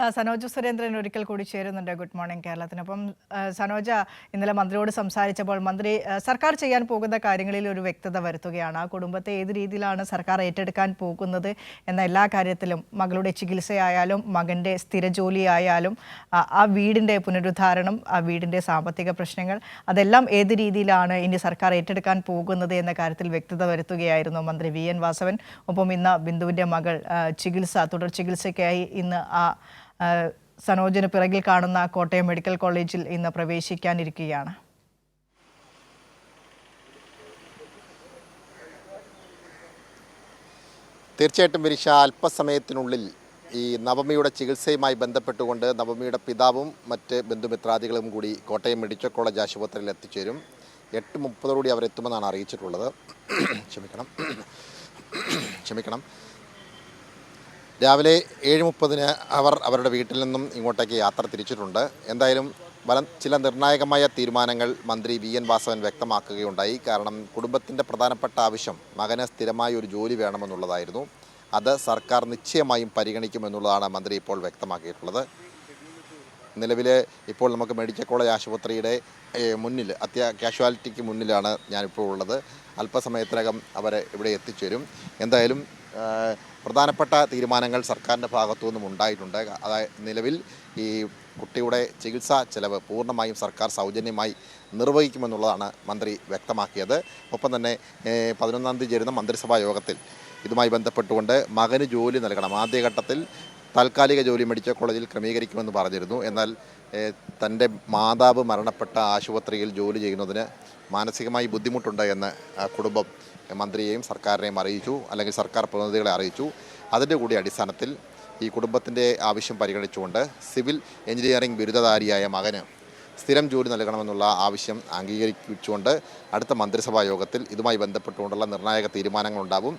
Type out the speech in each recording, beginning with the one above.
ദാ സനോജ് സുരേന്ദ്രൻ ഒരിക്കൽ കൂടി ചേരുന്നുണ്ട്. Good morning കേരളത്തിനൊപ്പം. സനോജ ഇന്നലെ മന്ത്രിയോട് സംസാരിച്ചപ്പോൾ മന്ത്രി സർക്കാർ ചെയ്യാൻ പോകുന്ന കാര്യങ്ങളിൽ ഒരു വ്യക്തത വരുത്തുകയാണ്. ആ കുടുംബത്തെ ഏത് രീതിയിലാണ് സർക്കാർ ഏറ്റെടുക്കാൻ പോകുന്നത് എന്ന എല്ലാ കാര്യത്തിലും മകളുടെ ചികിത്സയായാലും മകന്റെ സ്ഥിര ജോലിയായാലും ആ, വീടിന്റെ പുനരുദ്ധാരണം ആ വീടിന്റെ സാമ്പത്തിക പ്രശ്നങ്ങൾ അതെല്ലാം ഏത് രീതിയിലാണ് ഇനി സർക്കാർ ഏറ്റെടുക്കാൻ പോകുന്നത് എന്ന കാര്യത്തിൽ വ്യക്തത വരുത്തുകയായിരുന്നു മന്ത്രി വി എൻ വാസവൻ. ഒപ്പം ഇന്ന് ബിന്ദുവിന്റെ മകൾ ചികിത്സ തുടർ ചികിത്സയ്ക്കായി ഇന്ന് ആ, സനോജിന് പിറകിൽ കാണുന്ന കോട്ടയം മെഡിക്കൽ കോളേജിൽ ഇന്ന് പ്രവേശിക്കാനിരിക്കുകയാണ്. തീർച്ചയായിട്ടും വിരിഷ അല്പസമയത്തിനുള്ളിൽ ഈ നവമിയുടെ ചികിത്സയുമായി ബന്ധപ്പെട്ടുകൊണ്ട് നവമിയുടെ പിതാവും മറ്റ് ബന്ധുമിത്രാദികളും കൂടി കോട്ടയം മെഡിക്കൽ കോളേജ് ആശുപത്രിയിൽ എത്തിച്ചേരും. എട്ട് മുപ്പതോടുകൂടി അവരെത്തുമെന്നാണ് അറിയിച്ചിട്ടുള്ളത്. ക്ഷമിക്കണം. ക്ഷമിക്കണം. രാവിലെ ഏഴ് മുപ്പതിന് അവർ അവരുടെ വീട്ടിൽ നിന്നും ഇങ്ങോട്ടേക്ക് യാത്ര തിരിച്ചിട്ടുണ്ട്. എന്തായാലും പല ചില നിർണായകമായ തീരുമാനങ്ങൾ മന്ത്രി വി എൻ വാസവൻ വ്യക്തമാക്കുകയുണ്ടായി. കാരണം കുടുംബത്തിന്റെ പ്രധാനപ്പെട്ട ആവശ്യം മകന് സ്ഥിരമായ ഒരു ജോലി വേണമെന്നുള്ളതായിരുന്നു. അത് സർക്കാർ നിശ്ചയമായും പരിഗണിക്കുമെന്നുള്ളതാണ് മന്ത്രി ഇപ്പോൾ വ്യക്തമാക്കിയിട്ടുള്ളത്. നിലവിൽ ഇപ്പോൾ നമുക്ക് മെഡിക്കൽ കോളേജ് ആശുപത്രിയുടെ മുന്നിൽ അത്യാ കാഷ്വാലിറ്റിക്ക് മുന്നിലാണ് ഞാനിപ്പോൾ ഉള്ളത്. അല്പസമയത്തിനകം അവരെ ഇവിടെ എത്തിച്ചേരും. എന്തായാലും പ്രധാനപ്പെട്ട തീരുമാനങ്ങൾ സർക്കാരിന്റെ ഭാഗത്തു നിന്നും ഉണ്ടായിട്ടുണ്ട്. അതായത് നിലവിൽ ഈ കുട്ടിയുടെ ചികിത്സാ ചെലവ് പൂർണമായും സർക്കാർ സൗജന്യമായി നിർവഹിക്കുമെന്നുള്ളതാണ് മന്ത്രി വ്യക്തമാക്കിയത്. ഒപ്പം തന്നെ പതിനൊന്നാം തീയതി ചേരുന്ന മന്ത്രിസഭാ യോഗത്തിൽ ഇതുമായി ബന്ധപ്പെട്ടുകൊണ്ട് മകന് ജോലി നൽകണം. ആദ്യഘട്ടത്തിൽ താൽക്കാലിക ജോലി മെഡിക്കൽ കോളേജിൽ ക്രമീകരിക്കുമെന്ന് പറഞ്ഞിരുന്നു. എന്നാൽ തന്റെ മാതാവ് മരണപ്പെട്ട ആശുപത്രിയിൽ ജോലി ചെയ്യുന്നതിന് മാനസികമായി ബുദ്ധിമുട്ടുണ്ട് എന്ന് കുടുംബം മന്ത്രിയെയും സർക്കാരിനെയും അറിയിച്ചു അല്ലെങ്കിൽ സർക്കാർ പ്രതിനിധികളെ അറിയിച്ചു. അതിന്റെ കൂടി അടിസ്ഥാനത്തിൽ ഈ കുടുംബത്തിന്റെ ആവശ്യം പരിഗണിച്ചുകൊണ്ട് സിവിൽ എഞ്ചിനീയറിംഗ് ബിരുദധാരിയായ മകന് സ്ഥിരം ജോലി നൽകണമെന്നുള്ള ആവശ്യം അംഗീകരിച്ചുകൊണ്ട് അടുത്ത മന്ത്രിസഭാ യോഗത്തിൽ ഇതുമായി ബന്ധപ്പെട്ടുകൊണ്ടുള്ള നിർണായക തീരുമാനങ്ങളുണ്ടാവും.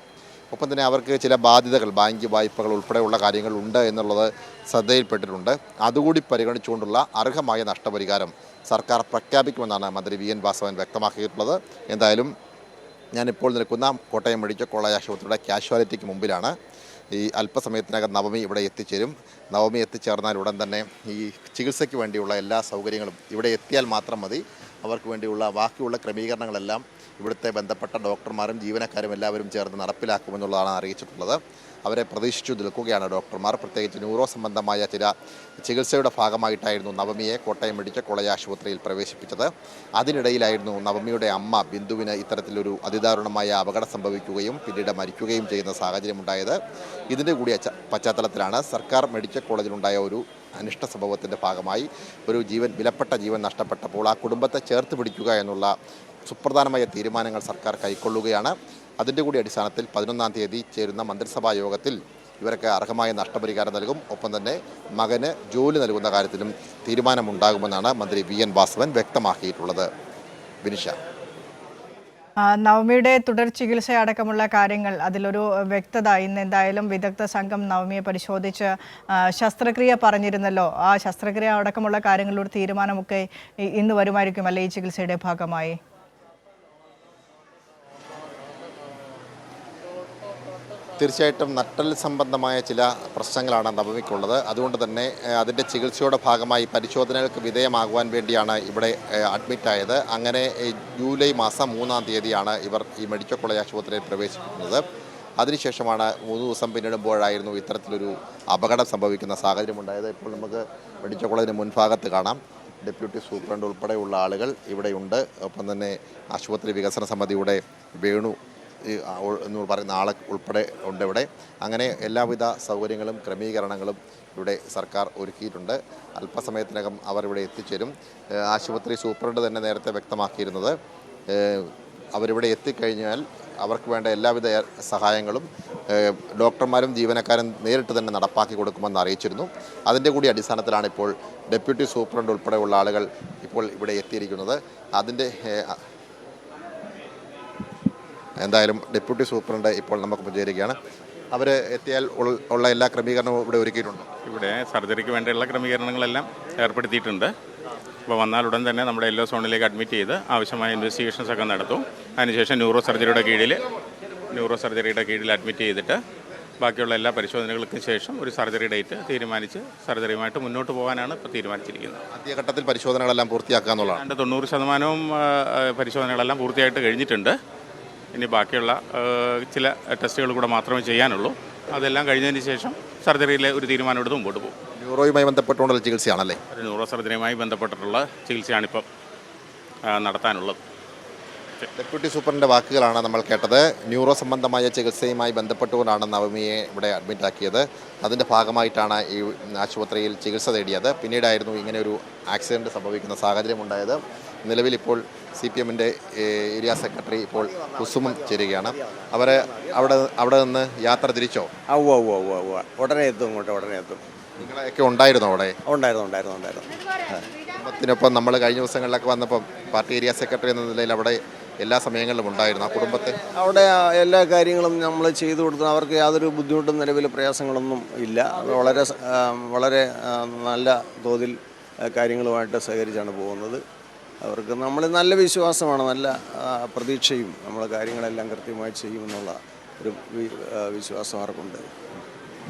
ഒപ്പം തന്നെ അവർക്ക് ചില ബാധ്യതകൾ ബാങ്ക് വായ്പകൾ ഉൾപ്പെടെയുള്ള കാര്യങ്ങൾ ഉണ്ട് എന്നുള്ളത് ശ്രദ്ധയിൽപ്പെട്ടിട്ടുണ്ട്. അതുകൂടി പരിഗണിച്ചുകൊണ്ടുള്ള അർഹമായ നഷ്ടപരിഹാരം സർക്കാർ പ്രഖ്യാപിക്കുമെന്നാണ് മന്ത്രി വി എൻ വാസവൻ വ്യക്തമാക്കിയിട്ടുള്ളത്. എന്തായാലും ഞാനിപ്പോൾ നിൽക്കുന്ന കോട്ടയം മെഡിക്കൽ കോളേജ് ആശുപത്രിയുടെ കാഷ്വാലിറ്റിക്ക് മുമ്പിലാണ്. ഈ അല്പസമയത്തിനകം നവമി ഇവിടെ എത്തിച്ചേരും. നവമി എത്തിച്ചേർന്നാൽ ഉടൻ തന്നെ ഈ ചികിത്സയ്ക്ക് വേണ്ടിയുള്ള എല്ലാ സൗകര്യങ്ങളും ഇവിടെ എത്തിയാൽ മാത്രം മതി. അവർക്ക് വേണ്ടിയുള്ള ബാക്കിയുള്ള ക്രമീകരണങ്ങളെല്ലാം ഇവിടുത്തെ ബന്ധപ്പെട്ട ഡോക്ടർമാരും ജീവനക്കാരും എല്ലാവരും ചേർന്ന് നടപ്പിലാക്കുമെന്നുള്ളതാണ് അറിയിച്ചിട്ടുള്ളത്. അവരെ പ്രതീക്ഷിച്ചു നിൽക്കുകയാണ് ഡോക്ടർമാർ. പ്രത്യേകിച്ച് ന്യൂറോ സംബന്ധമായ ചില ചികിത്സയുടെ ഭാഗമായിട്ടായിരുന്നു നവമിയെ കോട്ടയം മെഡിക്കൽ കോളേജ് ആശുപത്രിയിൽ പ്രവേശിപ്പിച്ചത്. അതിനിടയിലായിരുന്നു നവമിയുടെ അമ്മ ബിന്ദുവിന് ഇത്തരത്തിലൊരു അതിദാരുണമായ അപകടം സംഭവിക്കുകയും പിന്നീട് മരിക്കുകയും ചെയ്യുന്ന സാഹചര്യമുണ്ടായത്. ഇതിന്റെ കൂടി പശ്ചാത്തലത്തിലാണ് സർക്കാർ മെഡിക്കൽ കോളേജിലുണ്ടായ ഒരു അനിഷ്ട സംഭവത്തിന്റെ ഭാഗമായി. ഒരു ജീവൻ വിലപ്പെട്ട ജീവൻ നഷ്ടപ്പെട്ടപ്പോൾ ആ കുടുംബത്തെ ചേർത്ത് പിടിക്കുക എന്നുള്ള സുപ്രധാനമായ തീരുമാനങ്ങൾ സർക്കാർ കൈക്കൊള്ളുകയാണ്. അതിന്റെ കൂടി അടിസ്ഥാനത്തിൽ പതിനൊന്നാം തീയതി ചേരുന്ന മന്ത്രിസഭാ യോഗത്തിൽ ഇവർക്ക് അർഹമായ നഷ്ടപരിഹാരം നൽകും. ഒപ്പം തന്നെ മകന് ജോലി നൽകുന്ന കാര്യത്തിലും തീരുമാനമുണ്ടാകുമെന്നാണ് മന്ത്രി വി എൻ വാസവൻ വ്യക്തമാക്കിയിട്ടുള്ളത്. വിനിഷ. നവമിയുടെ തുടർ ചികിത്സ അടക്കമുള്ള കാര്യങ്ങൾ അതിലൊരു വ്യക്തത ഇന്ന് എന്തായാലും വിദഗ്ധ സംഘം നവമിയെ പരിശോധിച്ച് ശസ്ത്രക്രിയ പറഞ്ഞിരുന്നല്ലോ. ആ ശസ്ത്രക്രിയ അടക്കമുള്ള കാര്യങ്ങളിലൊരു തീരുമാനമൊക്കെ ഇന്ന് വരുമായിരിക്കും അല്ലേ ഈ ചികിത്സയുടെ ഭാഗമായി? തീർച്ചയായിട്ടും നട്ടൽ സംബന്ധമായ ചില പ്രശ്നങ്ങളാണ് നവമിക്കുള്ളത്. അതുകൊണ്ട് തന്നെ അതിന്റെ ചികിത്സയുടെ ഭാഗമായി പരിശോധനകൾക്ക് വിധേയമാകുവാൻ വേണ്ടിയാണ് ഇവിടെ അഡ്മിറ്റായത്. അങ്ങനെ ജൂലൈ മാസം മൂന്നാം തീയതിയാണ് ഇവർ ഈ മെഡിക്കൽ കോളേജ് ആശുപത്രിയിൽ പ്രവേശിക്കുന്നത്. അതിനുശേഷമാണ് മൂന്ന് ദിവസം പിന്നിടുമ്പോഴായിരുന്നു ഇത്തരത്തിലൊരു അപകടം സംഭവിക്കുന്ന സാഹചര്യമുണ്ടായത്. ഇപ്പോൾ നമുക്ക് മെഡിക്കൽ കോളേജിന് മുൻഭാഗത്ത് കാണാം. ഡെപ്യൂട്ടി സൂപ്രണ്ട് ഉൾപ്പെടെയുള്ള ആളുകൾ ഇവിടെയുണ്ട്. ഒപ്പം തന്നെ ആശുപത്രി വികസന സമിതിയുടെ വേണു എന്ന് പറയുന്ന ആളെ ഉൾപ്പെടെ ഉണ്ട് ഇവിടെ അങ്ങനെ എല്ലാവിധ സൗകര്യങ്ങളും ക്രമീകരണങ്ങളും ഇവിടെ സർക്കാർ ഒരുക്കിയിട്ടുണ്ട്. അല്പസമയത്തിനകം അവർ ഇവിടെ എത്തിച്ചേരും ആശുപത്രി സൂപ്രണ്ട് തന്നെ നേരത്തെ വ്യക്തമാക്കിയിരുന്നത്. അവരിവിടെ എത്തിക്കഴിഞ്ഞാൽ അവർക്ക് വേണ്ട എല്ലാവിധ സഹായങ്ങളും ഡോക്ടർമാരും ജീവനക്കാരും നേരിട്ട് തന്നെ നടപ്പാക്കി കൊടുക്കുമെന്ന് അറിയിച്ചിരുന്നു. അതിന്റെ കൂടി അടിസ്ഥാനത്തിലാണ് ഇപ്പോൾ ഡെപ്യൂട്ടി സൂപ്രണ്ട് ഉൾപ്പെടെയുള്ള ആളുകൾ ഇപ്പോൾ ഇവിടെ എത്തിയിരിക്കുന്നത്. അതിന്റെ എന്തായാലും ഡെപ്യൂട്ടി സൂപ്രണ്ട് ഇപ്പോൾ നമുക്ക് ചേരുകയാണ് അവർ എത്തിയാൽ ഉള്ള എല്ലാ ക്രമീകരണവും ഇവിടെ ഒരുക്കിയിട്ടുണ്ട്. ഇവിടെ സർജറിക്ക് വേണ്ടിയുള്ള ക്രമീകരണങ്ങളെല്ലാം ഏർപ്പെടുത്തിയിട്ടുണ്ട്. അപ്പോൾ വന്നാൽ ഉടൻ തന്നെ നമ്മുടെ എല്ലോ സോണിലേക്ക് അഡ്മിറ്റ് ചെയ്ത് ആവശ്യമായ ഇൻവെസ്റ്റിഗേഷൻസ് ഒക്കെ നടത്തും. അതിനുശേഷം ന്യൂറോ സർജറിയുടെ കീഴിൽ ന്യൂറോ സർജറിയുടെ കീഴിൽ അഡ്മിറ്റ് ചെയ്തിട്ട് ബാക്കിയുള്ള എല്ലാ പരിശോധനകൾക്കും ശേഷം ഒരു സർജറി ഡേറ്റ് തീരുമാനിച്ച് സർജറിയുമായിട്ട് മുന്നോട്ട് പോകാനാണ് ഇപ്പോൾ തീരുമാനിച്ചിരിക്കുന്നത്. ആദ്യഘട്ടത്തിൽ പരിശോധനകളെല്ലാം പൂർത്തിയാക്കുക എന്നുള്ളതാണ്. തൊണ്ണൂറ് ശതമാനവും പരിശോധനകളെല്ലാം പൂർത്തിയായിട്ട് കഴിഞ്ഞിട്ടുണ്ട്. ഇനി ബാക്കിയുള്ള ചില ടെസ്റ്റുകൾ കൂടെ മാത്രമേ ചെയ്യാനുള്ളൂ. അതെല്ലാം കഴിഞ്ഞതിന് ശേഷം സർജറിയിലെ ഒരു തീരുമാനം എടുത്ത് മുമ്പോട്ട് പോകും. ന്യൂറോയുമായി ബന്ധപ്പെട്ടുകൊണ്ടുള്ള ചികിത്സയാണല്ലേ? ന്യൂറോ സർജറിയുമായി ബന്ധപ്പെട്ടിട്ടുള്ള ചികിത്സയാണ് ഇപ്പം നടത്താനുള്ളത്. ഡെപ്യൂട്ടി സൂപ്രണ്ടിന്റെ വാക്കുകളാണ് നമ്മൾ കേട്ടത്. ന്യൂറോ സംബന്ധമായ ചികിത്സയുമായി ബന്ധപ്പെട്ടുകൊണ്ടാണ് നവമിയെ ഇവിടെ അഡ്മിറ്റ് ആക്കിയത്. അതിന്റെ ഭാഗമായിട്ടാണ് ഈ ആശുപത്രിയിൽ ചികിത്സ തേടിയത്. പിന്നീടായിരുന്നു ഇങ്ങനെ ഒരു ആക്സിഡന്റ് സംഭവിക്കുന്ന സാഹചര്യം ഉണ്ടായത്. നിലവിൽ ഇപ്പോൾ സി പി എമ്മിന്റെ ഏരിയ സെക്രട്ടറി ഇപ്പോൾ കുസുമം ചേരുകയാണ്. അവരെ അവിടെ അവിടെ നിന്ന് യാത്ര തിരിച്ചോ? ആ ഉവ്വ ഉവ്വ ഉവ്വ ഉവ്വ ഉടനെ എത്തും ഇങ്ങോട്ട് ഉടനെ എത്തും. നിങ്ങളെയൊക്കെ ഉണ്ടായിരുന്നു അവിടെ? ഉണ്ടായിരുന്നു ഉണ്ടായിരുന്നു ഉണ്ടായിരുന്നു. കുടുംബത്തിനൊപ്പം നമ്മൾ കഴിഞ്ഞ ദിവസങ്ങളിലൊക്കെ വന്നപ്പം പാർട്ടി ഏരിയ സെക്രട്ടറി എന്ന നിലയിൽ അവിടെ എല്ലാ സമയങ്ങളിലും ഉണ്ടായിരുന്നു. ആ കുടുംബത്തെ? അവിടെ എല്ലാ കാര്യങ്ങളും നമ്മൾ ചെയ്തു കൊടുത്തു. അവർക്ക് യാതൊരു ബുദ്ധിമുട്ടും നിലവിൽ പ്രയാസങ്ങളൊന്നും ഇല്ല. വളരെ വളരെ നല്ല തോതിൽ കാര്യങ്ങളുമായിട്ട് സഹകരിച്ചാണ് പോകുന്നത്. അവർക്ക് നമ്മൾ നല്ല വിശ്വാസമാണ് നല്ല പ്രതീക്ഷയും നമ്മൾ കാര്യങ്ങളെല്ലാം കൃത്യമായി ചെയ്യുമെന്നുള്ള ഒരു വിശ്വാസം അവർക്കുണ്ട്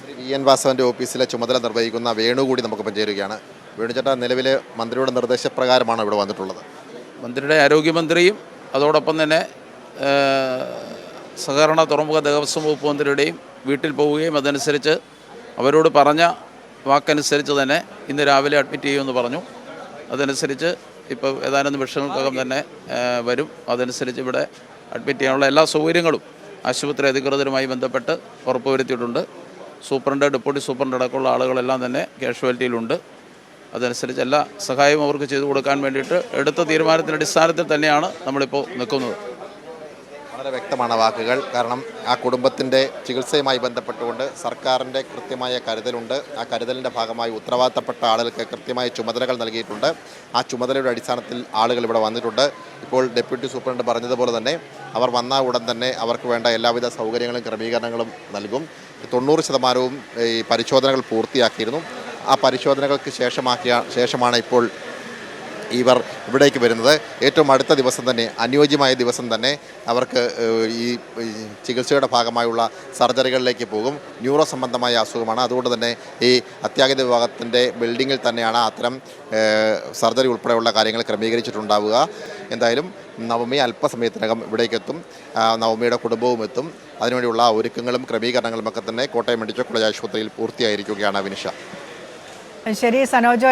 ശ്രീ വി. എൻ. വാസവന്റെ ഓഫീസിലെ ചുമതല നിർവഹിക്കുന്ന വേണു കൂടി നമുക്കിപ്പം ചേരുകയാണ് വേണുചേട്ടാ നിലവിലെ മന്ത്രിയുടെ നിർദ്ദേശപ്രകാരമാണ് ഇവിടെ വന്നിട്ടുള്ളത്. മന്ത്രിയുടെ ആരോഗ്യമന്ത്രിയും അതോടൊപ്പം തന്നെ സഹകരണ തുറമുഖ ദേവസ്വം വകുപ്പ് മന്ത്രിയുടെയും വീട്ടിൽ പോവുകയും അതനുസരിച്ച് അവരോട് പറഞ്ഞ വാക്കനുസരിച്ച് തന്നെ ഇന്ന് രാവിലെ അഡ്മിറ്റ് ചെയ്യുമെന്ന് പറഞ്ഞു. അതനുസരിച്ച് ഇപ്പോൾ ഏതാനും നിമിഷങ്ങൾക്കകം തന്നെ വരും. അതനുസരിച്ച് ഇവിടെ അഡ്മിറ്റ് ചെയ്യാനുള്ള എല്ലാ സൗകര്യങ്ങളും ആശുപത്രി അധികൃതരുമായി ബന്ധപ്പെട്ട് ഉറപ്പുവരുത്തിയിട്ടുണ്ട്. സൂപ്രണ്ട് ഡെപ്യൂട്ടി സൂപ്രണ്ട് അടക്കമുള്ള ആളുകളെല്ലാം തന്നെ കാഷ്വാലിറ്റിയിലുണ്ട്. അതനുസരിച്ച് എല്ലാ സഹായവും അവർക്ക് ചെയ്തു കൊടുക്കാൻ വേണ്ടിയിട്ട് എടുത്ത തീരുമാനത്തിന്റെ അടിസ്ഥാനത്തിൽ തന്നെയാണ് നമ്മളിപ്പോൾ നിൽക്കുന്നത്. വളരെ വ്യക്തമാണ് വാക്കുകൾ. കാരണം ആ കുടുംബത്തിന്റെ ചികിത്സയുമായി ബന്ധപ്പെട്ടുകൊണ്ട് സർക്കാരിന്റെ കൃത്യമായ കരുതലുണ്ട്. ആ കരുതലിന്റെ ഭാഗമായി ഉത്തരവാദിത്തപ്പെട്ട ആളുകൾക്ക് കൃത്യമായ ചുമതലകൾ നൽകിയിട്ടുണ്ട്. ആ ചുമതലയുടെ അടിസ്ഥാനത്തിൽ ആളുകൾ ഇവിടെ വന്നിട്ടുണ്ട്. ഇപ്പോൾ ഡെപ്യൂട്ടി സൂപ്രണ്ട് പറഞ്ഞതുപോലെ തന്നെ അവർ വന്ന ഉടൻ തന്നെ അവർക്ക് വേണ്ട എല്ലാവിധ സൗകര്യങ്ങളും ക്രമീകരണങ്ങളും നൽകും. തൊണ്ണൂറ് ശതമാനവും ഈ പരിശോധനകൾ പൂർത്തിയാക്കിയിരുന്നു. ആ പരിശോധനകൾക്ക് ശേഷമാക്കിയ ശേഷമാണ് ഇപ്പോൾ ഇവർ ഇവിടേക്ക് വരുന്നത്. ഏറ്റവും അടുത്ത ദിവസം തന്നെ അനുയോജ്യമായ ദിവസം തന്നെ അവർക്ക് ഈ ചികിത്സയുടെ ഭാഗമായുള്ള സർജറികളിലേക്ക് പോകും. ന്യൂറോ സംബന്ധമായ അസുഖമാണ്. അതുകൊണ്ട് തന്നെ ഈ അത്യാഹിത വിഭാഗത്തിന്റെ ബിൽഡിങ്ങിൽ തന്നെയാണ് അത്തരം സർജറി ഉൾപ്പെടെയുള്ള കാര്യങ്ങൾ ക്രമീകരിച്ചിട്ടുണ്ടാവുക. എന്തായാലും നവമി അല്പസമയത്തിനകം ഇവിടേക്ക് എത്തും നവമിയുടെ കുടുംബവും എത്തും. അതിനുവേണ്ടിയുള്ള ഒരുക്കങ്ങളും ക്രമീകരണങ്ങളും ഒക്കെ തന്നെ കോട്ടയം മെഡിക്കൽ കോളേജ് ആശുപത്രിയിൽ പൂർത്തിയായിരിക്കുകയാണ് വിനിഷ ശരി സനോജോ